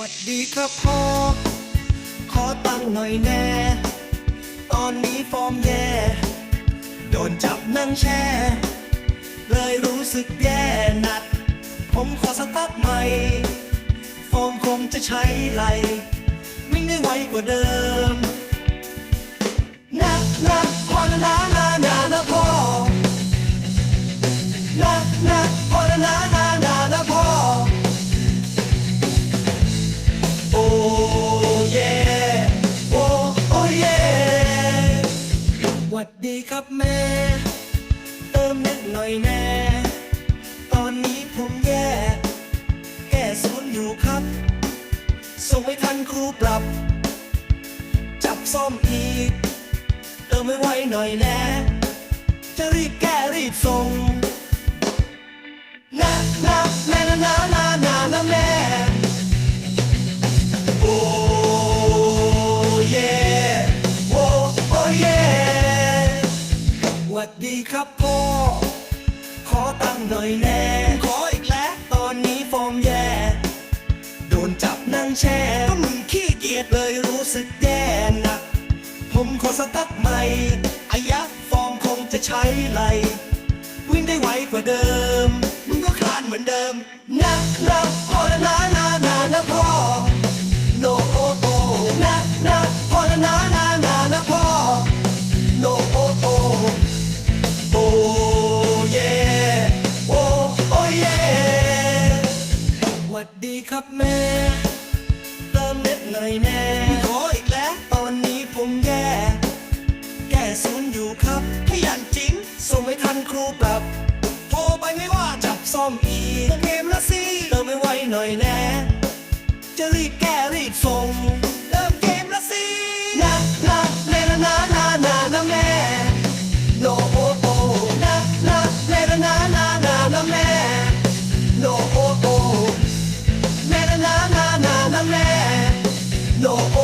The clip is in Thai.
วัดดีครับพ่อ ขอตังค์หน่อยแน่ ตอนนี้ฟอร์มแย่ โดนจับนั่งแช่ เลยรู้สึกแย่หนัก ผมขอสตาร์ทใหม่ ฟอร์มคงจะใช้ไหลวิ่งได้ไวกว่าเดิม ดดีครับแม่ เติมนิดหน่อยแน่ ตอนนี้ผมแย่ แก้ศูนย์อยู่ครับ ส่งไม่ทันครูปรับ จับซ่อมอีก เติมไม่ไหวหน่อยแน่ จะรีบแก้รีบส่ง วัดดีครับพ่อ ขอตังหน่อยแน่ ขออีกแล้ว ตอนนี้ฟอร์มแย่ โดนจับนั่งแช่ก็มึงขี้เกียจเลยรู้สึกแย่หนัก ผมขอสตั๊กใหม่อายะฟอร์มคงจะใช้ไหล วิ่งได้ไวกว่าเดิม มึงก็คลานเหมือนเดิมนะนะพอนะนะนะนะนะพ่อ ครับแม่เติมเน็ตหน่อยแน่ขออีกแล้วตอนนี้ผมแย่แก้ศูนย์อยู่ครับขยันจริงส่งไม่ทันครูปรับ โทรไปไม่ว่าจับซ่อมอีกเกมละสิเติมไม่ไหวหน่อยแน่จะรีบแ lo